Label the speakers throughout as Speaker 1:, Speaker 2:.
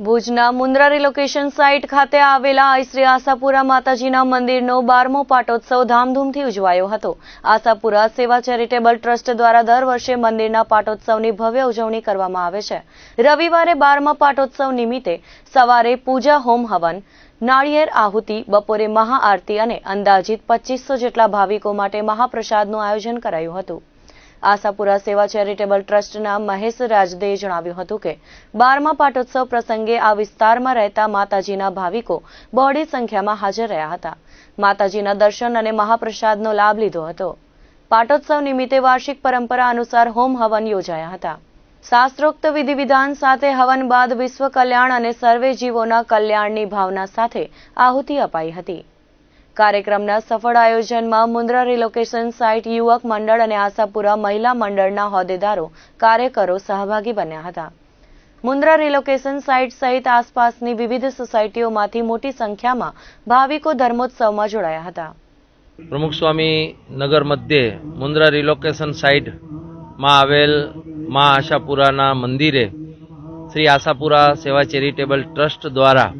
Speaker 1: ભુજના Mundra relocation site ખાતે આવેલા શ્રી આશાપુરા માતાજીના મંદિરનો બારમો પાટોત્સવ ધામધૂમથી ઉજવાયો હતો. આશાપુરા સેવા ચેરિટેબલ ટ્રસ્ટ દ્વારા દર વર્ષે મંદિરના પાટોત્સવની ભવ્ય ઉજવણી કરવામાં આવે છે. રવિવારે બારમા પાટોત્સવ નિમિત્તે સવારે પૂજા હોમ હવન, નાળિયેર આહુતિ, બપોરે મહાઆરતી અને અંદાજિત પચીસો જેટલા ભાવિકો માટે મહાપ્રસાદનું આયોજન કરાયું હતું. આશાપુરા સેવા ચેરિટેબલ ટ્રસ્ટના મહેશ રાજદેએ જણાવ્યું હતું કે બારમા પાટોત્સવ પ્રસંગે આ વિસ્તારમાં રહેતા માતાજીના ભાવિકો બહોળી સંખ્યામાં હાજર રહ્યા હતા. માતાજીના દર્શન અને મહાપ્રસાદનો લાભ લીધો હતો. પાટોત્સવ નિમિત્તે વાર્ષિક પરંપરા અનુસાર હોમ હવન યોજાયા હતા. શાસ્ત્રોક્ત વિધિ વિધાન સાથે હવન બાદ વિશ્વ કલ્યાણ અને સર્વે જીવોના કલ્યાણની ભાવના સાથે આહુતિ અપાઈ હતી. કાર્યક્રમના સફળ આયોજનમાં મુન્દ્રા રિલોકેશન સાઇટ યુવક મંડળ અને આશાપુરા મહિલા મંડળના હોદ્દેદારો, કાર્યકરો સહભાગી બન્યા હતા. મુન્દ્રા રિલોકેશન સાઇટ સહિત આસપાસની વિવિધ સોસાયટીઓમાંથી મોટી સંખ્યામાં ભાવિકો ધર્મોત્સવમાં જોડાયા હતા.
Speaker 2: પ્રમુખ સ્વામી નગર મધ્યે મુન્દ્રા રિલોકેશન સાઇટમાં આવેલ મા આશાપુરાના મંદિરે શ્રી આશાપુરા સેવા ચેરિટેબલ ટ્રસ્ટ દ્વારા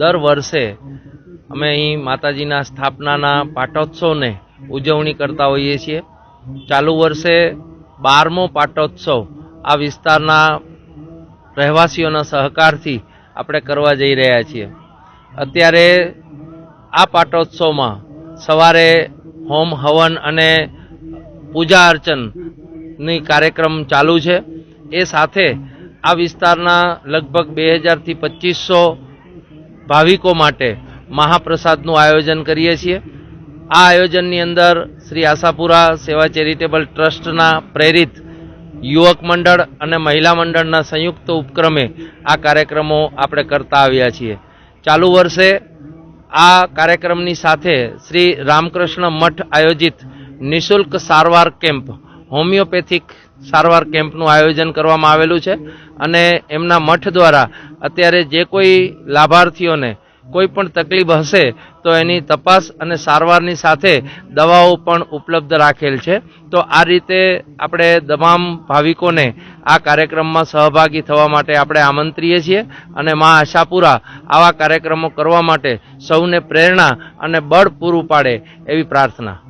Speaker 2: દર વર્ષે અમે અહીં માતાજીના સ્થાપનાના પાટોત્સવને ઉજવણી કરતા હોઈએ છીએ. ચાલુ વર્ષે બારમો પાટોત્સવ આ વિસ્તારના રહેવાસીઓના સહકારથી આપણે કરવા જઈ રહ્યા છીએ. અત્યારે આ પાટોત્સવમાં સવારે હોમ હવન અને પૂજા અર્ચનની કાર્યક્રમ ચાલુ છે. એ સાથે આ વિસ્તારના લગભગ બે હજારથી પચીસો ભાવિકો માટે મહાપ્રસાદનું આયોજન કરીએ છીએ. આ આયોજનની અંદર શ્રી આશાપુરા સેવા ચેરિટેબલ ટ્રસ્ટના પ્રેરિત યુવક મંડળ અને મહિલા મંડળના સંયુક્ત ઉપક્રમે આ કાર્યક્રમો આપણે કરતા આવ્યા છીએ. ચાલુ વર્ષે આ કાર્યક્રમની સાથે શ્રી રામકૃષ્ણ મઠ આયોજિત નિશુલ્ક સારવાર કેમ્પ, હોમિયોપેથિક સારવાર કેમ્પનું આયોજન કરવામાં આવેલું છે અને એમના મઠ દ્વારા અત્યારે જે કોઈ લાભાર્થીઓને કોઈ પણ તકલીફ હશે તો એની તપાસ અને સારવારની સાથે દવાઓ પણ ઉપલબ્ધ રાખેલ છે. તો આ રીતે આપણે તમામ ભાવિકોને આ કાર્યક્રમમાં સહભાગી થવા માટે આપણે આમંત્રીએ છીએ અને મા આશાપુરા આવા કાર્યક્રમો કરવા માટે સૌને પ્રેરણા અને બળ પૂરું પાડે એવી પ્રાર્થના.